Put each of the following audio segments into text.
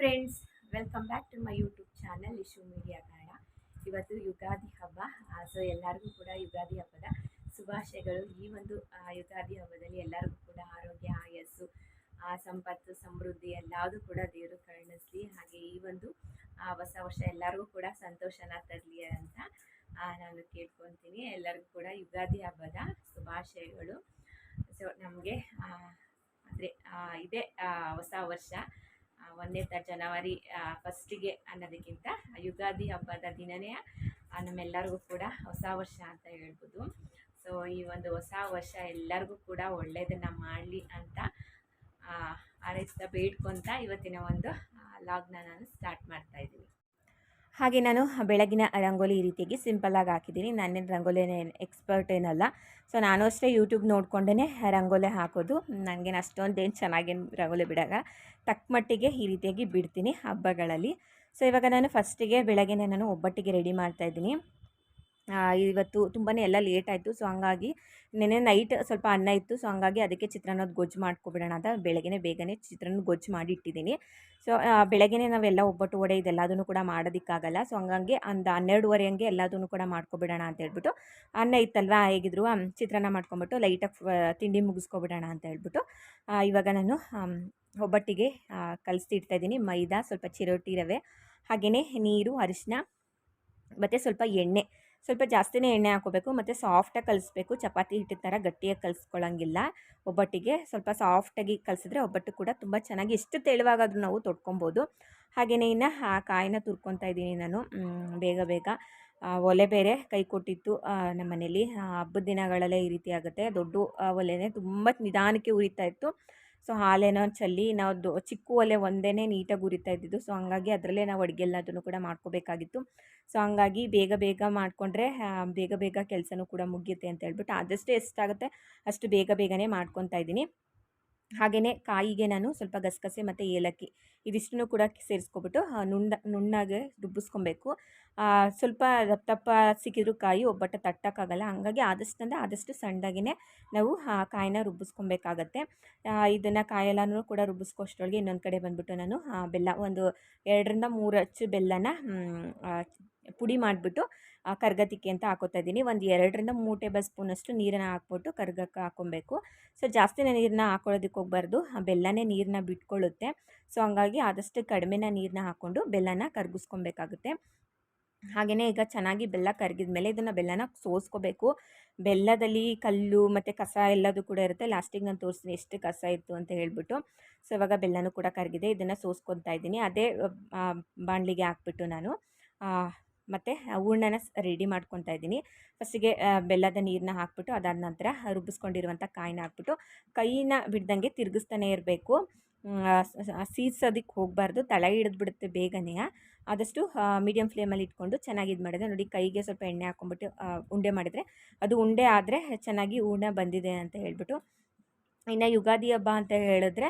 Friends welcome back to my YouTube channel Ishu media Kannada ಇವತ್ತು ಯುಗಾದಿ ಹಬ್ಬ. So ಎಲ್ಲರಿಗೂ ಕೂಡ ಯುಗಾದಿ ಹಬ್ಬದ ಶುಭಾಶಯಗಳು. ಈ ಒಂದು ಯುಗಾದಿ ಹಬ್ಬದಲ್ಲಿ ಎಲ್ಲರಿಗೂ ಕೂಡ ಆರೋಗ್ಯ, ಆಯಸ್ಸು ಸಂಪತ್ತು, ಸಮೃದ್ಧಿ ಎಲ್ಲದೂ ಕೂಡ ದೇವರು ಕರುಣಿಸ್ಲಿ. ಹಾಗೆ ಈ ಒಂದು ಹೊಸ ವರ್ಷ ಎಲ್ಲರಿಗೂ ಕೂಡ ಸಂತೋಷನ ತರಲಿ ಅಂತ ನಾನು ಕೇಳ್ಕೊತೀನಿ. ಎಲ್ಲರಿಗೂ ಕೂಡ ಯುಗಾದಿ ಹಬ್ಬದ ಶುಭಾಶಯಗಳು. ಸೊ ನಮಗೆ ಅಂದರೆ ಇದೇ ಹೊಸ ವರ್ಷ. ಒಂದನೇ ತ ಜನವರಿ ಫಸ್ಟಿಗೆ ಅನ್ನೋದಕ್ಕಿಂತ ಯುಗಾದಿ ಹಬ್ಬದ ದಿನವೇ ಆ, ನಮ್ಮೆಲ್ಲರಿಗೂ ಕೂಡ ಹೊಸ ವರ್ಷ ಅಂತ ಹೇಳ್ಬೋದು. ಸೊ ಈ ಒಂದು ಹೊಸ ವರ್ಷ ಎಲ್ಲರಿಗೂ ಕೂಡ ಒಳ್ಳೆಯದನ್ನು ಮಾಡಲಿ ಅಂತ ಆ, ಹಾರೈಸ್ತಾ ಬೇಡ್ಕೊತ ಇವತ್ತಿನ ಒಂದು ಲಾಗ್ನ ನಾನು ಸ್ಟಾರ್ಟ್ ಮಾಡ್ತಾ ಇದ್ದೀನಿ. ಹಾಗೆ ನಾನು ಬೆಳಗಿನ ರಂಗೋಲಿ ಈ ರೀತಿಯಾಗಿ ಸಿಂಪಲ್ಲಾಗಿ ಹಾಕಿದ್ದೀನಿ. ನಾನೇನು ರಂಗೋಲಿ ಎಕ್ಸ್ಪರ್ಟ್ ಏನಲ್ಲ. ಸೊ ನಾನು ಅಷ್ಟೇ ಯೂಟ್ಯೂಬ್ ನೋಡ್ಕೊಂಡೇ ರಂಗೋಲಿ ಹಾಕೋದು. ನನಗೇನು ಅಷ್ಟೊಂದೇನು ಚೆನ್ನಾಗೇನು ರಂಗೋಲಿ ಬಿಡಾಗ. ತಕ್ಕ ಮಟ್ಟಿಗೆ ಈ ರೀತಿಯಾಗಿ ಬಿಡ್ತೀನಿ ಹಬ್ಬಗಳಲ್ಲಿ. ಸೊ ಇವಾಗ ನಾನು ಫಸ್ಟಿಗೆ ಬೆಳಗ್ಗೆನೇ ನಾನು ಒಬ್ಬಟ್ಟಿಗೆ ರೆಡಿ ಮಾಡ್ತಾಯಿದ್ದೀನಿ ಇವತ್ತು ತುಂಬಾ ಎಲ್ಲ ಲೇಟ್ ಆಯಿತು. ಸೊ ಹಂಗಾಗಿ ನೆನ್ನೆ ನೈಟ್ ಸ್ವಲ್ಪ ಅನ್ನ ಇತ್ತು. ಸೊ ಹಂಗಾಗಿ ಅದಕ್ಕೆ ಚಿತ್ರಾನ್ನದ ಗೊಜ್ಜು ಮಾಡ್ಕೊಬಿಡೋಣ ಅಂತ ಬೆಳಗ್ಗೆ ಬೇಗನೆ ಚಿತ್ರಾನ್ನ ಗೊಜ್ಜು ಮಾಡಿ ಇಟ್ಟಿದ್ದೀನಿ ಸೊ ಬೆಳಗ್ಗೆ ನಾವೆಲ್ಲ ಒಬ್ಬಟ್ಟು ವಡೆ ಇದೆಲ್ಲದನ್ನು ಕೂಡ ಮಾಡೋದಕ್ಕಾಗಲ್ಲ. ಸೊ ಹಂಗಾಗಿ ಒಂದು ಹನ್ನೆರಡುವರೆ ಹಂಗೆ ಎಲ್ಲದನ್ನು ಕೂಡ ಮಾಡ್ಕೊಬಿಡೋಣ ಅಂತ ಹೇಳ್ಬಿಟ್ಟು ಅನ್ನ ಇತ್ತಲ್ವಾ ಹೇಗಿದ್ರು ಚಿತ್ರಾನ್ನ ಮಾಡ್ಕೊಂಬಿಟ್ಟು ಲೈಟಾಗಿ ತಿಂಡಿ ಮುಗಿಸ್ಕೊಬಿಡೋಣ ಅಂತ ಹೇಳ್ಬಿಟ್ಟು ಇವಾಗ ನಾನು ಒಬ್ಬಟ್ಟಿಗೆ ಕಲಿಸ್ತಿಡ್ತಾ ಇದ್ದೀನಿ. ಮೈದಾ ಸ್ವಲ್ಪ ಚಿರೋಟಿ ರವೆ ಹಾಗೆಯೇ ನೀರು ಅರಿಶಿನ ಮತ್ತು ಸ್ವಲ್ಪ ಎಣ್ಣೆ. ಸ್ವಲ್ಪ ಜಾಸ್ತಿನೇ ಎಣ್ಣೆ ಹಾಕೋಬೇಕು, ಮತ್ತು ಸಾಫ್ಟಾಗಿ ಕಲಿಸ್ಬೇಕು. ಚಪಾತಿ ಹಿಟ್ಟಿನ ಥರ ಗಟ್ಟಿಯಾಗಿ ಕಲಿಸ್ಕೊಳ್ಳೋಂಗಿಲ್ಲ ಒಬ್ಬಟ್ಟಿಗೆ ಸ್ವಲ್ಪ ಸಾಫ್ಟಾಗಿ ಕಲಿಸಿದ್ರೆ ಒಬ್ಬಟ್ಟು ಕೂಡ ತುಂಬ ಚೆನ್ನಾಗಿ ಎಷ್ಟು ತೆಳುವಾಗಾದರೂ ನಾವು ತೊಟ್ಕೊಬೋದು. ಹಾಗೆಯೇ ಇನ್ನು ಆ ಕಾಯಿನ ತುರ್ಕೊತಾ ಇದ್ದೀನಿ ನಾನು. ಬೇಗ ಬೇಗ. ಒಲೆ ಬೇರೆ ಕೈ ಕೊಟ್ಟಿತ್ತು. ನಮ್ಮ ಮನೇಲಿ ಹಬ್ಬದ ದಿನಗಳಲ್ಲೇ ಈ ರೀತಿ ಆಗುತ್ತೆ. ದೊಡ್ಡ ಒಲೆನೇ ತುಂಬ ನಿಧಾನಕ್ಕೆ ಉರಿತಾ ಇತ್ತು. ಸೊ ಹಾಲೇನೋ ಚಲ್ಲಿ ನಾವು ದೊ ಚಿಕ್ಕ ಒಲೆ ಒಂದೇ ನೀಟಾಗಿ ಉರಿತಾ ಇದ್ದಿದ್ದು. ಸೊ ಹಂಗಾಗಿ ಅದರಲ್ಲೇ ನಾವು ಅಡುಗೆ ಎಲ್ಲದನ್ನು ಕೂಡ ಮಾಡ್ಕೋಬೇಕಾಗಿತ್ತು. ಸೊ ಹಂಗಾಗಿ ಬೇಗ ಬೇಗ ಮಾಡಿಕೊಂಡ್ರೆ ಬೇಗ ಬೇಗ ಕೆಲಸನೂ ಕೂಡ ಮುಗಿಯುತ್ತೆ ಅಂತ ಹೇಳ್ಬಿಟ್ಟು ಆದಷ್ಟು ಎಷ್ಟಾಗುತ್ತೆ ಅಷ್ಟು ಬೇಗ ಬೇಗನೆ ಮಾಡ್ಕೊತಾ ಇದ್ದೀನಿ. ಹಾಗೆಯೇ ಕಾಯಿಗೆ ನಾನು ಸ್ವಲ್ಪ ಗಸಗಸೆ ಮತ್ತು ಏಲಕ್ಕಿ ಇದಿಷ್ಟನ್ನು ಕೂಡ ಸೇರಿಸ್ಕೊಬಿಟ್ಟು ನುಣ್ಣ ನುಣ್ಣಗೆ ರುಬ್ಬಿಸ್ಕೊಬೇಕು. ಸ್ವಲ್ಪ ದಪ್ಪ ದಪ್ಪ ಸಿಕ್ಕಿದ್ರು ಕಾಯಿ ಒಬ್ಬಟ್ಟು ತಟ್ಟಕ್ಕಾಗಲ್ಲ. ಹಾಗಾಗಿ ಆದಷ್ಟು ಅಂದರೆ ಆದಷ್ಟು ಸಣ್ಣದಾಗಿನೇ ನಾವು, ಆ, ಕಾಯಿನ ರುಬ್ಬಿಸ್ಕೊಬೇಕಾಗತ್ತೆ. ಇದನ್ನು ಕಾಯೆಲ್ಲನೂ ಕೂಡ ರುಬ್ಬಿಸ್ಕೋಷ್ಟರೊಳಗೆ ಇನ್ನೊಂದು ಕಡೆ ಬಂದುಬಿಟ್ಟು ನಾನು ಬೆಲ್ಲ ಒಂದು ಎರಡರಿಂದ ಮೂರು ಅಚ್ಚು ಬೆಲ್ಲನ ಪುಡಿ ಮಾಡಿಬಿಟ್ಟು ಕರ್ಗತಿಕ್ಕೆ ಅಂತ ಹಾಕೋತಾ ಇದ್ದೀನಿ. ಒಂದು ಎರಡರಿಂದ ಮೂರು ಟೇಬಲ್ ಸ್ಪೂನಷ್ಟು ನೀರನ್ನು ಹಾಕ್ಬಿಟ್ಟು ಕರ್ಗಕ್ಕೆ ಹಾಕ್ಕೊಬೇಕು ಸೊ, ಜಾಸ್ತಿ ನೀರನ್ನ ಹಾಕೊಳ್ಳೋದಕ್ಕೆ ಹೋಗಬಾರ್ದು. ಬೆಲ್ಲನೇ ನೀರನ್ನ ಬಿಟ್ಕೊಳ್ಳುತ್ತೆ. ಸೊ, ಹಂಗಾಗಿ ಆದಷ್ಟು ಕಡಿಮೆನ ನೀರನ್ನ ಹಾಕ್ಕೊಂಡು ಬೆಲ್ಲನ ಕರ್ಗಿಸ್ಕೊಬೇಕಾಗುತ್ತೆ. ಹಾಗೆಯೇ ಈಗ ಚೆನ್ನಾಗಿ ಬೆಲ್ಲ ಕರಗಿದ ಮೇಲೆ ಇದನ್ನು ಬೆಲ್ಲನ ಸೋಸ್ಕೋಬೇಕು. ಬೆಲ್ಲದಲ್ಲಿ ಕಲ್ಲು ಮತ್ತು ಕಸ ಎಲ್ಲದೂ ಕೂಡ ಇರುತ್ತೆ. ಲಾಸ್ಟಿಗೆ ನಾನು ತೋರಿಸ್ತೀನಿ ಎಷ್ಟು ಕಸ ಇತ್ತು ಅಂತ ಹೇಳ್ಬಿಟ್ಟು. ಸೊ, ಇವಾಗ ಬೆಲ್ಲನೂ ಕೂಡ ಕರಗಿದೆ. ಇದನ್ನು ಸೋಸ್ಕೊತಾ ಇದ್ದೀನಿ. ಅದೇ ಬಾಣಲಿಗೆ ಹಾಕ್ಬಿಟ್ಟು ನಾನು. ಮತ್ತು ಹೂರ್ಣನ ರೆಡಿ ಮಾಡ್ಕೊತಾ ಇದ್ದೀನಿ. ಫಸ್ಟಿಗೆ ಬೆಲ್ಲದ ನೀರನ್ನ ಹಾಕ್ಬಿಟ್ಟು ಅದಾದ ನಂತರ ರುಬ್ಬಿಸ್ಕೊಂಡಿರುವಂಥ ಕಾಯಿನ ಹಾಕ್ಬಿಟ್ಟು ಕೈನ ಬಿಡ್ದಂಗೆ ತಿರುಗಿಸ್ತಾನೆ ಇರಬೇಕು. ಸೀಸೋದಕ್ಕೆ ಹೋಗಬಾರ್ದು. ತಳ ಹಿಡಿದ್ಬಿಡುತ್ತೆ ಬೇಗನೆ. ಆದಷ್ಟು ಮೀಡಿಯಮ್ ಫ್ಲೇಮಲ್ಲಿ ಇಟ್ಕೊಂಡು ಚೆನ್ನಾಗಿ ಇದು ಮಾಡಿದೆ ನೋಡಿ ಕೈಗೆ ಸ್ವಲ್ಪ ಎಣ್ಣೆ ಹಾಕ್ಕೊಂಬಿಟ್ಟು ಉಂಡೆ ಮಾಡಿದರೆ ಅದು ಉಂಡೆ ಆದರೆ ಚೆನ್ನಾಗಿ ಹೂರ್ಣ ಬಂದಿದೆ ಅಂತ ಹೇಳ್ಬಿಟ್ಟು ಇನ್ನು ಯುಗಾದಿ ಹಬ್ಬ ಅಂತ ಹೇಳಿದ್ರೆ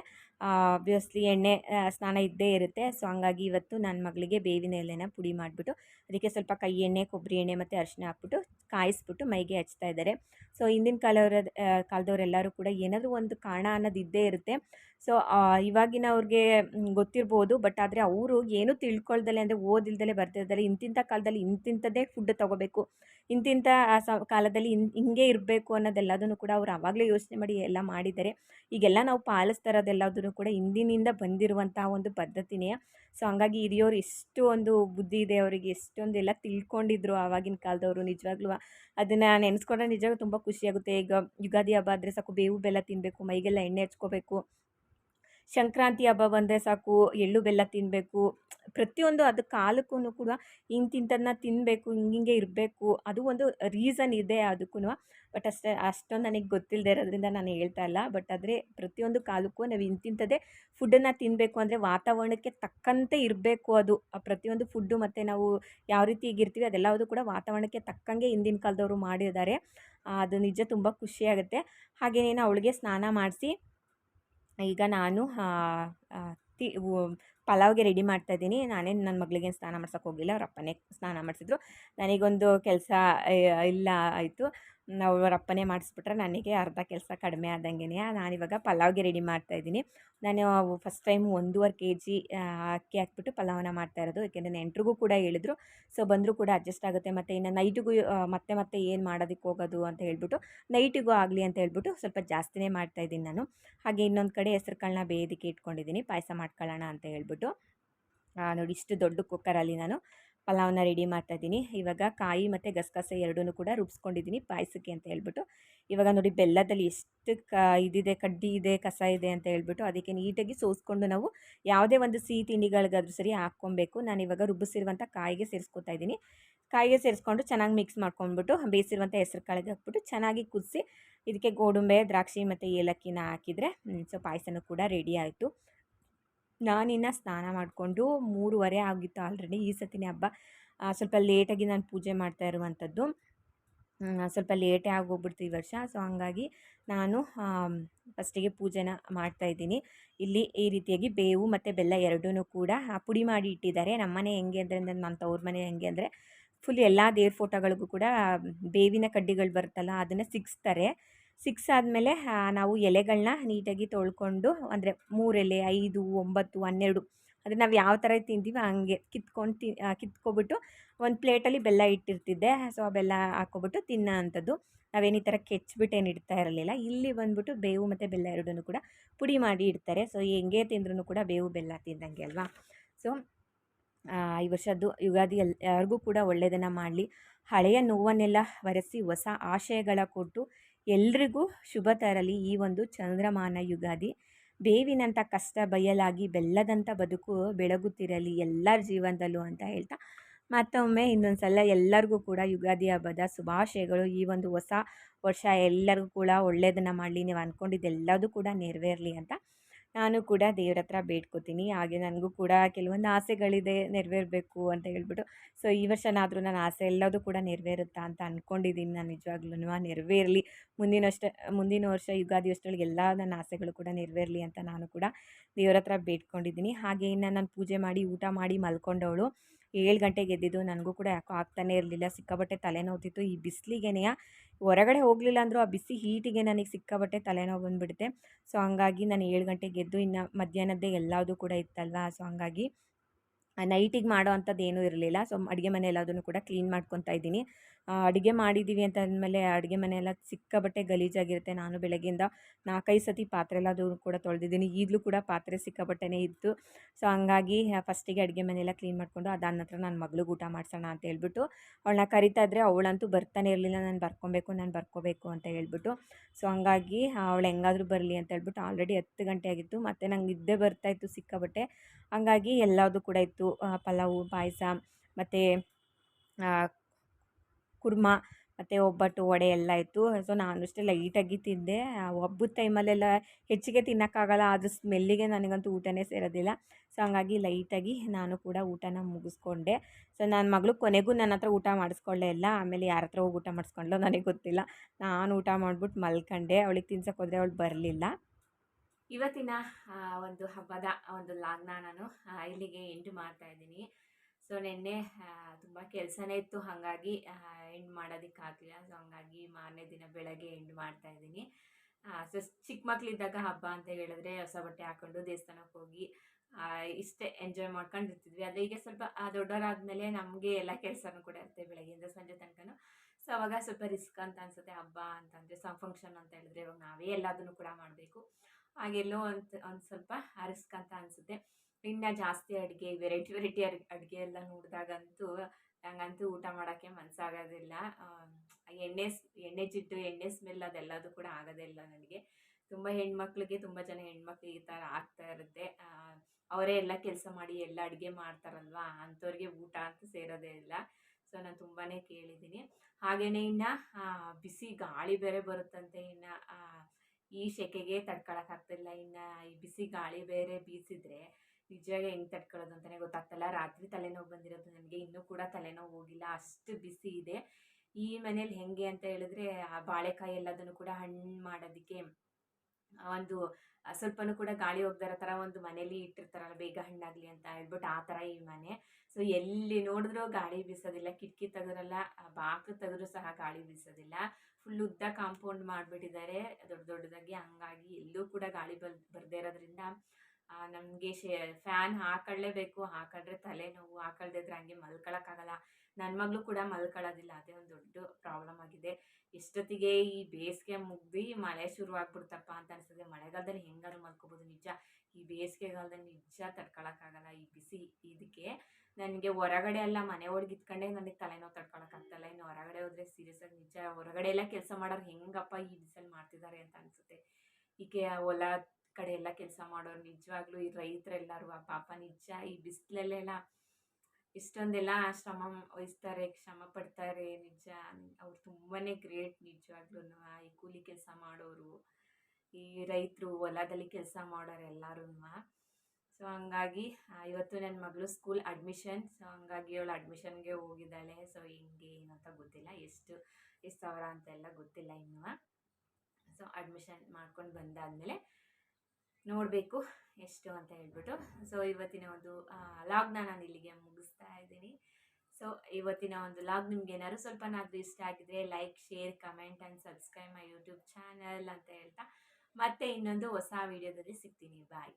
ಆಬ್ವಿಯಸ್ಲಿ ಎಣ್ಣೆ ಸ್ನಾನ ಇದ್ದೇ ಇರುತ್ತೆ. ಸೊ ಹಂಗಾಗಿ ಇವತ್ತು ನನ್ನ ಮಗಳಿಗೆ ಬೇವಿನ ಎಲೆನ ಪುಡಿ ಮಾಡಿಬಿಟ್ಟು, ಅದಕ್ಕೆ ಸ್ವಲ್ಪ ಕೈ ಎಣ್ಣೆ ಕೊಬ್ಬರಿ ಎಣ್ಣೆ ಮತ್ತು ಅರಿಶಿನ ಹಾಕ್ಬಿಟ್ಟು ಕಾಯಿಸ್ಬಿಟ್ಟು ಮೈಗೆ ಹಚ್ತಾ ಇದ್ದಾರೆ ಸೊ ಹಿಂದಿನ ಕಾಲವ್ರ ಕಾಲದವರೆಲ್ಲರೂ ಕೂಡ ಏನಾದರೂ ಒಂದು ಕಾರಣ ಅನ್ನೋದು ಇದ್ದೇ ಇರುತ್ತೆ. ಸೊ ಇವಾಗಿನ ಅವ್ರಿಗೆ ಗೊತ್ತಿರ್ಬೋದು. ಬಟ್ ಆದರೆ ಅವರು ಏನೂ ತಿಳ್ಕೊಳ್ದಲೆ ಅಂದರೆ ಓದಿಲ್ದಲೆ ಬರ್ತಿರ್ದಲೆ ಇಂತಿಂಥ ಕಾಲದಲ್ಲಿ ಇಂತಿಂಥದ್ದೇ ಫುಡ್ ತೊಗೋಬೇಕು. ಇಂತಿಂಥ ಸ, ಕಾಲದಲ್ಲಿ ಇನ್, ಹಿಂಗೆ ಇರಬೇಕು ಅನ್ನೋದೆಲ್ಲದನ್ನು ಕೂಡ ಅವ್ರು ಆವಾಗಲೇ ಯೋಚನೆ ಮಾಡಿ ಎಲ್ಲ ಮಾಡಿದ್ದಾರೆ. ಈಗೆಲ್ಲ ನಾವು ಪಾಲಿಸ್ತಾ ಇರೋದೆಲ್ಲದನ್ನು ಕೂಡ ಹಿಂದಿನಿಂದ ಬಂದಿರುವಂತಹ ಒಂದು ಪದ್ಧತಿನೇ. ಸೊ, ಹಂಗಾಗಿ ಹಿರಿಯೋರು ಎಷ್ಟು ಒಂದು ಬುದ್ಧಿ ಇದೆ ಅವರಿಗೆ ಎಷ್ಟೊಂದೆಲ್ಲ ತಿಳ್ಕೊಂಡಿದ್ರು ಆವಾಗಿನ ಕಾಲದವರು ನಿಜವಾಗ್ಲೂ. ಅದನ್ನು ನೆನೆಸ್ಕೊಂಡ್ರೆ ನಿಜವಾಗ್ಲೂ ತುಂಬ ಖುಷಿಯಾಗುತ್ತೆ ಈಗ ಯುಗಾದಿ ಹಬ್ಬ ಆದರೆ ಸಾಕು, ಬೇವು ಬೆಲ್ಲ ತಿನ್ನಬೇಕು ಮೈಗೆಲ್ಲ ಎಣ್ಣೆ ಹಚ್ಕೋಬೇಕು. ಸಂಕ್ರಾಂತಿ ಹಬ್ಬ ಬಂದರೆ ಸಾಕು, ಎಳ್ಳು ಬೆಲ್ಲ ತಿನ್ನಬೇಕು ಪ್ರತಿಯೊಂದು ಅದು ಕಾಲಕ್ಕೂ ಕೂಡ ಇಂತಿಂಥದನ್ನ ತಿನ್ನಬೇಕು ಹಿಂಗೆ ಇರಬೇಕು, ಅದು ಒಂದು ರೀಸನ್ ಇದೆ ಅದಕ್ಕೂ ಬಟ್ ಅಷ್ಟೇ, ಅಷ್ಟೊಂದು ನನಗೆ ಗೊತ್ತಿಲ್ಲದೆ ಇರೋದ್ರಿಂದ ನಾನು ಹೇಳ್ತಾ ಇಲ್ಲ. ಬಟ್ ಆದರೆ ಪ್ರತಿಯೊಂದು ಕಾಲಕ್ಕೂ ನಾವು ಇಂತಿಂಥದ್ದೇ ಫುಡ್ಡನ್ನು ತಿನ್ನಬೇಕು ಅಂದರೆ ವಾತಾವರಣಕ್ಕೆ ತಕ್ಕಂತೆ ಇರಬೇಕು ಅದು. ಆ ಪ್ರತಿಯೊಂದು ಫುಡ್ಡು ಮತ್ತು ನಾವು ಯಾವ ರೀತಿ ಈಗಿರ್ತೀವಿ ಅದೆಲ್ಲವೂ ಕೂಡ ವಾತಾವರಣಕ್ಕೆ ತಕ್ಕಂಗೆ ಹಿಂದಿನ ಕಾಲದವರು ಮಾಡಿದ್ದಾರೆ. ಅದು ನಿಜ ತುಂಬ ಖುಷಿಯಾಗುತ್ತೆ. ಹಾಗೆಯೇ ಅವಳಿಗೆ ಸ್ನಾನ ಮಾಡಿಸಿ ಈಗ ನಾನು ತಿ ಪಲಾವ್ಗೆ ರೆಡಿ ಮಾಡ್ತಾ ಇದ್ದೀನಿ. ನಾನೇ ನನ್ನ ಮಗಳಿಗೆ ಸ್ನಾನ ಮಾಡ್ಸೋಕೆ ಹೋಗಿಲ್ಲ. ಅವ್ರ ಅಪ್ಪನೇ ಸ್ನಾನ ಮಾಡಿಸಿದ್ರು. ನನಗೊಂದು ಕೆಲಸ ಇಲ್ಲ ಆಯಿತು. ಅವ್ರ ಅಪ್ಪನೇ ಮಾಡಿಸ್ಬಿಟ್ರೆ ನನಗೆ ಅರ್ಧ ಕೆಲಸ ಕಡಿಮೆ ಆದಂಗೆ ನಾನಿವಾಗ ಪಲಾವ್ಗೆ ರೆಡಿ ಮಾಡ್ತಾ ಇದ್ದೀನಿ. ನಾನು ಫಸ್ಟ್ ಟೈಮ್ ಒಂದೂವರೆ ಕೆ ಜಿ ಅಕ್ಕಿ ಹಾಕ್ಬಿಟ್ಟು ಪಲಾವನ್ನ ಮಾಡ್ತಾ ಇರೋದು. ಏಕೆಂದರೆ ನೆಂಟ್ರಿಗೂ ಕೂಡ ಹೇಳಿದ್ರು. ಸೊ ಬಂದರೂ ಕೂಡ ಅಡ್ಜಸ್ಟ್ ಆಗುತ್ತೆ. ಮತ್ತು ಇನ್ನು ನೈಟಿಗೂ ಮತ್ತೆ ಮತ್ತೆ ಏನು ಮಾಡೋದಕ್ಕೆ ಹೋಗೋದು ಅಂತ ಹೇಳ್ಬಿಟ್ಟು ನೈಟಿಗೂ ಆಗಲಿ ಅಂತ ಹೇಳ್ಬಿಟ್ಟು ಸ್ವಲ್ಪ ಜಾಸ್ತಿನೇ ಮಾಡ್ತಾಯಿದ್ದೀನಿ ನಾನು. ಹಾಗೆ ಇನ್ನೊಂದು ಕಡೆ ಹೆಸ್ರುಗಳನ್ನ ಬೇಯೋದಕ್ಕೆ ಇಟ್ಕೊಂಡಿದ್ದೀನಿ. ಪಾಯಸ ಮಾಡ್ಕೊಳ್ಳೋಣ ಅಂತ ಹೇಳ್ಬಿಟ್ಟು. ನೋಡಿ ಇಷ್ಟು ದೊಡ್ಡ ಕುಕ್ಕರಲ್ಲಿ ನಾನು ಪಲಾವ್ನ ರೆಡಿ ಮಾಡ್ತಾಯಿದ್ದೀನಿ ಇವಾಗ ಕಾಯಿ ಮತ್ತು ಗಸಗಸೆ ಎರಡೂ ಕೂಡ ರುಬ್ಸ್ಕೊಂಡಿದ್ದೀನಿ, ಪಾಯಸಕ್ಕೆ ಅಂತ ಹೇಳ್ಬಿಟ್ಟು. ಇವಾಗ ನೋಡಿ ಬೆಲ್ಲದಲ್ಲಿ ಎಷ್ಟು ಕ ಇದಿದೆ, ಕಡ್ಡಿ ಇದೆ, ಕಸ ಇದೆ ಅಂತ ಹೇಳ್ಬಿಟ್ಟು ಅದಕ್ಕೆ ನೀಟಾಗಿ ಸೋಸ್ಕೊಂಡು ನಾವು ಯಾವುದೇ ಒಂದು ಸಿಹಿ ತಿಂಡಿಗಳಿಗಾದ್ರೂ ಸರಿ ಹಾಕ್ಕೊಬೇಕು. ನಾನು ಇವಾಗ ರುಬ್ಬಿಸಿರುವಂಥ ಕಾಯಿಗೆ ಸೇರಿಸ್ಕೊತಾ ಇದ್ದೀನಿ. ಕಾಯಿಗೆ ಸೇರಿಸ್ಕೊಂಡು ಚೆನ್ನಾಗಿ ಮಿಕ್ಸ್ ಮಾಡ್ಕೊಂಡ್ಬಿಟ್ಟು ಬೇಯಿಸಿರುವಂಥ ಹೆಸರು ಕಾಳಿಗೆ ಹಾಕ್ಬಿಟ್ಟು ಚೆನ್ನಾಗಿ ಕುದಿಸಿ, ಇದಕ್ಕೆ ಗೋಡಂಬೆ, ದ್ರಾಕ್ಷಿ ಮತ್ತು ಏಲಕ್ಕಿನ ಹಾಕಿದರೆ ಸೊ ಪಾಯಸನೂ ಕೂಡ ರೆಡಿ ಆಯಿತು. ನಾನಿನ್ನು ಸ್ನಾನ ಮಾಡಿಕೊಂಡು ಮೂರುವರೆ ಆಗಿತ್ತು ಆಲ್ರೆಡಿ ಈ ಸತಿನೇ ಹಬ್ಬ. ಸ್ವಲ್ಪ ಲೇಟಾಗಿ ನಾನು ಪೂಜೆ ಮಾಡ್ತಾ ಇರುವಂಥದ್ದು. ಸ್ವಲ್ಪ ಲೇಟೇ ಆಗೋಗ್ಬಿಡ್ತು ಈ ವರ್ಷ. ಸೊ, ಹಂಗಾಗಿ ನಾನು ಫಸ್ಟಿಗೆ ಪೂಜೆನ ಮಾಡ್ತಾಯಿದ್ದೀನಿ ಇಲ್ಲಿ ಈ ರೀತಿಯಾಗಿ ಬೇವು ಮತ್ತು ಬೆಲ್ಲ ಎರಡೂ ಕೂಡ ಪುಡಿ ಮಾಡಿ ಇಟ್ಟಿದ್ದಾರೆ. ನಮ್ಮನೆ ಹೆಂಗೆ ಅಂದರೆ ನನ್ನ ತವ್ರ ಮನೆ ಹೆಂಗೆ ಅಂದರೆ ಫುಲ್ ಎಲ್ಲ ದೇವ್ರ ಫೋಟೋಗಳಿಗೂ ಕೂಡ ಬೇವಿನ ಕಡ್ಡಿಗಳು ಬರುತ್ತಲ್ಲ, ಅದನ್ನು ಸಿಗಿಸ್ತಾರೆ. ಸಿಕ್ಸಾದ್ಮೇಲೆ ನಾವು ಎಲೆಗಳನ್ನ ನೀಟಾಗಿ ತೊಳ್ಕೊಂಡು, ಅಂದರೆ ಮೂರೆಲೆ, ಐದು, ಒಂಬತ್ತು, ಹನ್ನೆರಡು ಅಂದರೆ ನಾವು ಯಾವ ಥರ ತಿಂತೀವಿ ಹಂಗೆ ಕಿತ್ಕೊಂಡು ತಿ ಕಿತ್ಕೊಬಿಟ್ಟು ಒಂದು ಪ್ಲೇಟಲ್ಲಿ ಬೆಲ್ಲ ಇಟ್ಟಿರ್ತಿದ್ದೆ. ಸೊ, ಆ ಬೆಲ್ಲ ಹಾಕ್ಕೊಬಿಟ್ಟು ತಿನ್ನೋ ಅಂಥದ್ದು. ನಾವೇನು ಈ ಥರ ಕೆಚ್ಬಿಟ್ಟು ಏನು ಇಡ್ತಾ ಇರಲಿಲ್ಲ. ಇಲ್ಲಿ ಬಂದ್ಬಿಟ್ಟು ಬೇವು ಮತ್ತು ಬೆಲ್ಲ ಎರಡೂ ಕೂಡ ಪುಡಿ ಮಾಡಿ ಇಡ್ತಾರೆ. ಸೊ, ಹೆಂಗೆ ತಿಂದ್ರೂ ಕೂಡ ಬೇವು ಬೆಲ್ಲ ತಿಂದಂಗೆ ಅಲ್ವಾ? ಸೊ ಈ ವರ್ಷದ್ದು ಯುಗಾದಿ ಎಲ್ ಕೂಡ ಒಳ್ಳೆಯದನ್ನು ಮಾಡಲಿ. ಹಳೆಯ ನೋವನ್ನೆಲ್ಲ ಒರೆಸಿ ಹೊಸ ಆಶಯಗಳ ಕೊಟ್ಟು ಎಲ್ರಿಗೂ ಶುಭ ತರಲಿ ಈ ಒಂದು ಚಂದ್ರಮಾನ ಯುಗಾದಿ. ಬೇವಿನಂಥ ಕಷ್ಟ, ಬಯಲಾಗಿ, ಬೆಲ್ಲದಂಥ ಬದುಕು ಬೆಳಗುತ್ತಿರಲಿ ಎಲ್ಲರ ಜೀವನದಲ್ಲೂ ಅಂತ ಹೇಳ್ತಾ. ಮತ್ತೊಮ್ಮೆ ಇನ್ನೊಂದು ಸಲ ಎಲ್ಲರಿಗೂ ಕೂಡ ಯುಗಾದಿ ಹಬ್ಬದ ಶುಭಾಶಯಗಳು. ಈ ಒಂದು ಹೊಸ ವರ್ಷ ಎಲ್ಲರಿಗೂ ಕೂಡ ಒಳ್ಳೆಯದನ್ನು ಮಾಡಲಿ. ನೀವು ಅಂದ್ಕೊಂಡಿದ್ದೆಲ್ಲದೂ ಕೂಡ ನೆರವೇರಲಿ ಅಂತ ನಾನು ಕೂಡ ದೇವ್ರ ಹತ್ರ ಬೇಡ್ಕೋತೀನಿ, ಹಾಗೆ ನನಗೂ ಕೂಡ ಕೆಲವೊಂದು ಆಸೆಗಳಿದೆ ನೆರವೇರಬೇಕು ಅಂತ ಹೇಳ್ಬಿಟ್ಟು. ಸೊ, ಈ ವರ್ಷನಾದರೂ ನನ್ನ ಆಸೆ ಎಲ್ಲದೂ ಕೂಡ ನೆರವೇರುತ್ತಾ ಅಂತ ಅಂದ್ಕೊಂಡಿದ್ದೀನಿ ನಾನು ನಿಜವಾಗ್ಲೂ ನೆರವೇರಲಿ. ಮುಂದಿನ ವರ್ಷ ಮುಂದಿನ ವರ್ಷ ಯುಗಾದಿ ಅಷ್ಟರೊಳಗೆ ಎಲ್ಲ ನನ್ನ ಆಸೆಗಳು ಕೂಡ ನೆರವೇರಲಿ ಅಂತ ನಾನು ಕೂಡ ದೇವ್ರ ಹತ್ರ ಬೇಡ್ಕೊಂಡಿದ್ದೀನಿ ಹಾಗೆ ಇನ್ನು ನಾನು ಪೂಜೆ ಮಾಡಿ, ಊಟ ಮಾಡಿ ಮಲ್ಕೊಂಡವಳು. ಏಳು ಗಂಟೆಗೆ ಎದ್ದಿದ್ದು, ನನಗೂ ಕೂಡ ಯಾಕೋ ಆಗ್ತಾನೇ ಇರಲಿಲ್ಲ ಸಿಕ್ಕಾಬಟ್ಟೆ ತಲೆನೋವುತ್ತಿತ್ತು ಈ ಬಿಸಿಲಿಗೆನೆಯ ಹೊರಗಡೆ ಹೋಗಲಿಲ್ಲ ಅಂದರೂ ಆ ಬಿಸಿ ಹೀಟಿಗೆ ನನಗೆ ಸಿಕ್ಕಾಬಟ್ಟೆ ತಲೆನೋವು ಬಂದುಬಿಡುತ್ತೆ. ಸೊ, ಹಂಗಾಗಿ ನಾನು ಏಳು ಗಂಟೆಗೆ ಎದ್ದು ಇನ್ನು ಮಧ್ಯಾಹ್ನದ್ದೇ ಎಲ್ಲದೂ ಕೂಡ ಇತ್ತಲ್ವಾ? ಸೊ, ಹಂಗಾಗಿ ನೈಟಿಗೆ ಮಾಡೋ ಅಂಥದ್ದು ಏನೂ ಇರಲಿಲ್ಲ. ಸೊ, ಅಡುಗೆ ಮನೆ ಎಲ್ಲದನ್ನು ಕೂಡ ಕ್ಲೀನ್ ಮಾಡ್ಕೊತಾ ಇದ್ದೀನಿ. ಅಡುಗೆ ಮಾಡಿದ್ದೀವಿ ಅಂತ ಅಂದಮೇಲೆ ಅಡುಗೆ ಮನೆಯೆಲ್ಲ ಸಿಕ್ಕಾಬಟ್ಟೆ ಗಲೀಜಾಗಿರುತ್ತೆ. ನಾನು ಬೆಳಗ್ಗೆಯಿಂದ ನಾಲ್ಕೈದು ಸತಿ ಪಾತ್ರೆ ಎಲ್ಲ ಅದು ಕೂಡ ತೊಳೆದಿದ್ದೀನಿ. ಈಗಲೂ ಕೂಡ ಪಾತ್ರೆ ಸಿಕ್ಕಾಬಟ್ಟೆನೇ ಇತ್ತು. ಸೊ, ಹಂಗಾಗಿ ಫಸ್ಟಿಗೆ ಅಡುಗೆ ಮನೆಯೆಲ್ಲ ಕ್ಲೀನ್ ಮಾಡಿಕೊಂಡು ಅದಾದ ನಂತರ ನನ್ನ ಮಗಳಿಗೆ ಊಟ ಮಾಡಿಸೋಣ ಅಂತ ಹೇಳ್ಬಿಟ್ಟು ಅವಳನ್ನ ಕರಿತಾ ಇದ್ದರೆ ಅವಳಂತೂ ಬರ್ತಾನೆ ಇರಲಿಲ್ಲ. ನಾನು ಬರ್ಕೊಬೇಕು, ನಾನು ಬರ್ಕೋಬೇಕು ಅಂತ ಹೇಳ್ಬಿಟ್ಟು. ಸೊ, ಹಂಗಾಗಿ ಅವಳು ಹೆಂಗಾದರೂ ಬರಲಿ ಅಂತ ಹೇಳ್ಬಿಟ್ಟು ಆಲ್ರೆಡಿ ಹತ್ತು ಗಂಟೆ ಆಗಿತ್ತು. ಮತ್ತು ನಂಗೆ ನಿದ್ದೆ ಬರ್ತಾಯಿತ್ತು ಸಿಕ್ಕಾಬಟ್ಟೆ ಹಂಗಾಗಿ ಎಲ್ಲದೂ ಕೂಡ ಇತ್ತು. ಪಲಾವು, ಪಾಯಸ, ಮತ್ತು ಕುರ್ಮ ಮತ್ತು ಒಬ್ಬಟ್ಟು ವಡೆ ಎಲ್ಲ ಇತ್ತು. ಸೊ ನಾನು ಅಷ್ಟೇ ಲೈಟಾಗಿ ತಿಂದೆ. ಹಬ್ಬದ ಟೈಮಲ್ಲೆಲ್ಲ ಹೆಚ್ಚಿಗೆ ತಿನ್ನೋಕ್ಕಾಗಲ್ಲ. ಅದು ಸ್ಮೆಲ್ಲಿಗೆ ನನಗಂತೂ ಊಟನೇ ಸೇರೋದಿಲ್ಲ. ಸೊ ಹಂಗಾಗಿ ಲೈಟಾಗಿ ನಾನು ಕೂಡ ಊಟನ ಮುಗಿಸ್ಕೊಂಡೆ. ಸೊ ನನ್ನ ಮಗಳು ಕೊನೆಗೂ ನನ್ನ ಹತ್ರ ಊಟ ಮಾಡಿಸ್ಕೊಳ್ಳೇ ಇಲ್ಲ. ಆಮೇಲೆ ಯಾರ ಹತ್ರ ಹೋಗಿ ಊಟ ಮಾಡಿಸ್ಕೊಂಡ್ಲೋ ನನಗೆ ಗೊತ್ತಿಲ್ಲ. ನಾನು ಊಟ ಮಾಡಿಬಿಟ್ಟು ಮಲ್ಕಂಡೆ. ಅವಳಿಗೆ ತಿನ್ಸಕ್ಕೆ ಹೋದರೆ ಅವಳು ಬರಲಿಲ್ಲ. ಇವತ್ತಿನ ಒಂದು ಹಬ್ಬದ ಒಂದು ಲಾಗ್ನ ನಾನು ಇಲ್ಲಿಗೆ ಎಂಟು ಮಾಡ್ತಾ ಇದ್ದೀನಿ. ಸೊ ನಿನ್ನೆ ತುಂಬ ಕೆಲಸನೇ ಇತ್ತು. ಹಾಗಾಗಿ ಎಂಡ್ ಮಾಡೋದಕ್ಕಾಗಲಿಲ್ಲ. ಸೊ ಹಂಗಾಗಿ ಮಾರನೇ ದಿನ ಬೆಳಗ್ಗೆ ಎಂಡ್ ಮಾಡ್ತಾ ಇದ್ದೀನಿ. ಸೊ ಚಿಕ್ಕ ಮಕ್ಕಳಿದ್ದಾಗ ಹಬ್ಬ ಅಂತ ಹೇಳಿದ್ರೆ ಹೊಸ ಬಟ್ಟೆ ಹಾಕೊಂಡು ದೇವಸ್ಥಾನಕ್ಕೆ ಹೋಗಿ ಇಷ್ಟೇ ಎಂಜಾಯ್ ಮಾಡ್ಕೊಂಡು ಇರ್ತಿದ್ವಿ ಆದರೆ ಈಗ ಸ್ವಲ್ಪ ದೊಡ್ಡವರಾದ್ಮೇಲೆ ನಮಗೆ ಎಲ್ಲ ಕೆಲಸನೂ ಕೂಡ ಇರುತ್ತೆ ಬೆಳಗ್ಗೆಯಿಂದ ಸಂಜೆ ತನಕನೂ. ಸೊ ಅವಾಗ ಸ್ವಲ್ಪ ರಿಸ್ಕ್ ಅಂತ ಅನ್ಸುತ್ತೆ. ಹಬ್ಬ ಅಂತಂದರೆ ಸಮ್ ಫಂಕ್ಷನ್ ಅಂತ ಹೇಳಿದ್ರೆ ಇವಾಗ ನಾವೇ ಎಲ್ಲದನ್ನು ಕೂಡ ಮಾಡಬೇಕು. ಹಾಗೆಲ್ಲೋ ಒಂದು ಒಂದು ಸ್ವಲ್ಪ ರಿಸ್ಕ್ ಅಂತ ಅನಿಸುತ್ತೆ. ಇನ್ನು ಜಾಸ್ತಿ ಅಡುಗೆ, ವೆರೈಟಿ ವೆರೈಟಿ ಅಡುಗೆ ಎಲ್ಲ ನೋಡಿದಾಗಂತೂ ನಂಗಂತೂ ಊಟ ಮಾಡೋಕ್ಕೆ ಮನಸ್ಸಾಗೋದಿಲ್ಲ ಎಣ್ಣೆ ಎಣ್ಣೆ ಜಿಡ್ಡು ಎಣ್ಣೆ ಸ್ಮೆಲ್ ಅದೆಲ್ಲದು ಕೂಡ ಆಗೋದೇ ಇಲ್ಲ ನನಗೆ. ತುಂಬ ಹೆಣ್ಮಕ್ಳಿಗೆ ತುಂಬ ಜನ ಹೆಣ್ಮಕ್ಳಿಗೆ ಈ ಥರ ಆಗ್ತಾ ಇರುತ್ತೆ. ಅವರೇ ಎಲ್ಲ ಕೆಲಸ ಮಾಡಿ ಎಲ್ಲ ಅಡುಗೆ ಮಾಡ್ತಾರಲ್ವಾ? ಅಂಥವ್ರಿಗೆ ಊಟ ಅಂತ ಸೇರೋದೇ ಇಲ್ಲ. ಸೊ, ನಾನು ತುಂಬಾ ಕೇಳಿದ್ದೀನಿ. ಹಾಗೆಯೇ ಇನ್ನು ಬಿಸಿ ಗಾಳಿ ಬೇರೆ ಬರುತ್ತಂತೆ ಇನ್ನು ಈ ಸೆಕೆಗೆ ತಡ್ಕೊಳಕ್ಕಾಗ್ತಿಲ್ಲ ಇನ್ನು ಈ ಬಿಸಿ ಗಾಳಿ ಬೇರೆ ಬೀಸಿದ್ರೆ. ನಿಜವಾಗಿ ಹೆಂಗೆ ತಡ್ಕೊಳ್ಳೋದು ಅಂತಲೇ ಗೊತ್ತಾಗ್ತಲ್ಲ? ರಾತ್ರಿ ತಲೆನೋವು ಬಂದಿರೋದು ನನಗೆ, ಇನ್ನೂ ಕೂಡ ತಲೆನೋವು ಹೋಗಿಲ್ಲ, ಅಷ್ಟು ಬಿಸಿ ಇದೆ. ಈ ಮನೇಲಿ ಹೆಂಗೆ ಅಂತ ಹೇಳಿದ್ರೆ, ಆ ಬಾಳೆಕಾಯಿ ಎಲ್ಲದನ್ನು ಕೂಡ ಹಣ್ಣು ಮಾಡೋದಕ್ಕೆ, ಒಂದು ಸ್ವಲ್ಪನೂ ಕೂಡ ಗಾಳಿ ಹೋಗ್ದಾರ ಥರ ಒಂದು ಮನೇಲಿ ಇಟ್ಟಿರ್ತಾರಲ್ಲ, ಬೇಗ ಹಣ್ಣಾಗಲಿ ಅಂತ ಹೇಳ್ಬಿಟ್ಟು ಆ ಥರ ಈ ಮನೆ. ಸೊ, ಎಲ್ಲಿ ನೋಡಿದ್ರೂ ಗಾಳಿ ಬೀಸೋದಿಲ್ಲ, ಕಿಟಕಿ ತೆಗೆದ್ರಲ್ಲ ಬಾಕ್ಲು ತೆಗೆದ್ರೂ ಸಹ ಗಾಳಿ ಬೀಸೋದಿಲ್ಲ. ಫುಲ್ ಉದ್ದ ಕಾಂಪೌಂಡ್ ಮಾಡಿಬಿಟ್ಟಿದ್ದಾರೆ, ದೊಡ್ಡ ದೊಡ್ಡದಾಗಿ. ಹಂಗಾಗಿ ಎಲ್ಲೂ ಕೂಡ ಗಾಳಿ ಬಲ್, ಬರದೇ ಇರೋದ್ರಿಂದ ನಮಗೆ ಶೇ, ಫ್ಯಾನ್ ಹಾಕೊಳ್ಳೇಬೇಕು ಹಾಕೊಂಡ್ರೆ ತಲೆನೋವು ಹಾಕೊಳ್ದಿದ್ರೆ ಹಂಗೆ ಮಲ್ಕೊಳಕ್ಕಾಗಲ್ಲ. ನನ್ನ ಮಗಳು ಕೂಡ ಮಲ್ಕೊಳ್ಳೋದಿಲ್ಲ ಅದೇ ಒಂದು ದೊಡ್ಡ ಪ್ರಾಬ್ಲಮ್ ಆಗಿದೆ. ಇಷ್ಟೊತ್ತಿಗೆ ಈ ಬೇಸಿಗೆ ಮುಗ್ದು ಮಳೆ ಶುರು ಆಗ್ಬಿಡ್ತಪ್ಪ ಅಂತ ಅನಿಸ್ತದೆ ಮಳೆಗಾಲದಲ್ಲಿ ಹೆಂಗಾದ್ರು ಮಲ್ಕೋಬೋದು ನಿಜ. ಈ ಬೇಸಿಗೆಗಾಲದಲ್ಲಿ ನಿಜ ತಡ್ಕೊಳಕ್ಕಾಗಲ್ಲ. ಈ ಬಿಸಿ ಇದಕ್ಕೆ ನನಗೆ ಹೊರಗಡೆ ಎಲ್ಲ ಮನೆ ಒಳಗೆ ಇತ್ಕೊಂಡೆ ನನಗೆ ತಲೆನೋವು ತಡ್ಕೊಳಕ್ಕಾಗ್ತಲ್ಲ. ಇನ್ನು ಹೊರಗಡೆ ಹೋದ್ರೆ ಸೀರಿಯಸ್ ಆಗಿ ನಿಜ ಹೊರಗಡೆ ಎಲ್ಲ ಕೆಲಸ ಮಾಡೋರು ಹೆಂಗಪ್ಪ ಈ ಬಿಸಿಲು ಮಾಡ್ತಿದ್ದಾರೆ ಅಂತ ಅನಿಸುತ್ತೆ. ಈಕೆ ಹೊಲ ಕಡೆ ಎಲ್ಲ ಕೆಲಸ ಮಾಡೋರು ನಿಜವಾಗ್ಲೂ ಈ ರೈತರೆಲ್ಲರೂ, ಆ ಪಾಪ ನಿಜ ಈ ಬಿಸಿಲಲ್ಲೆಲ್ಲ ಇಷ್ಟೊಂದೆಲ್ಲ ಶ್ರಮ ವಹಿಸ್ತಾರೆ, ಶ್ರಮ ಪಡ್ತಾರೆ ನಿಜ. ಅವ್ರು ತುಂಬಾ ಗ್ರೇಟ್ ನಿಜವಾಗ್ಲೂ ಈ ಕೂಲಿ ಕೆಲಸ ಮಾಡೋರು, ಈ ರೈತರು ಹೊಲದಲ್ಲಿ ಕೆಲಸ ಮಾಡೋರು ಎಲ್ಲರೂ ಸೊ ಹಂಗಾಗಿ ಇವತ್ತು ನನ್ನ ಮಗಳು ಸ್ಕೂಲ್ ಅಡ್ಮಿಷನ್. ಸೊ ಹಂಗಾಗಿ ಅವಳು ಅಡ್ಮಿಷನ್ಗೆ ಹೋಗಿದ್ದಾಳೆ. ಸೊ ಹಿಂಗೆ ಏನು ಅಂತ ಗೊತ್ತಿಲ್ಲ. ಎಷ್ಟು ಎಷ್ಟು ಸಾವಿರ ಅಂತೆಲ್ಲ ಗೊತ್ತಿಲ್ಲ ಇನ್ನೂ ಸೊ ಅಡ್ಮಿಷನ್ ಮಾಡ್ಕೊಂಡು ಬಂದಾದಮೇಲೆ ನೋಡಬೇಕು ಎಷ್ಟು ಅಂತ ಹೇಳ್ಬಿಟ್ಟು. ಸೊ ಇವತ್ತಿನ ಒಂದು ಲಾಗ್ನ ನಾನು ಇಲ್ಲಿಗೆ ಮುಗಿಸ್ತಾ ಇದ್ದೀನಿ. ಸೊ ಇವತ್ತಿನ ಒಂದು ಲಾಗ್ ನಿಮ್ಗೆ ಏನಾದ್ರು ಸ್ವಲ್ಪನಾದರೂ ಇಷ್ಟ ಆಗಿದ್ರೆ like share comment and subscribe my YouTube channel ಅಂತ ಹೇಳ್ತಾ ಮತ್ತೆ ಇನ್ನೊಂದು ಹೊಸ ವೀಡಿಯೋದಲ್ಲಿ ಸಿಗ್ತೀನಿ. ಬಾಯ್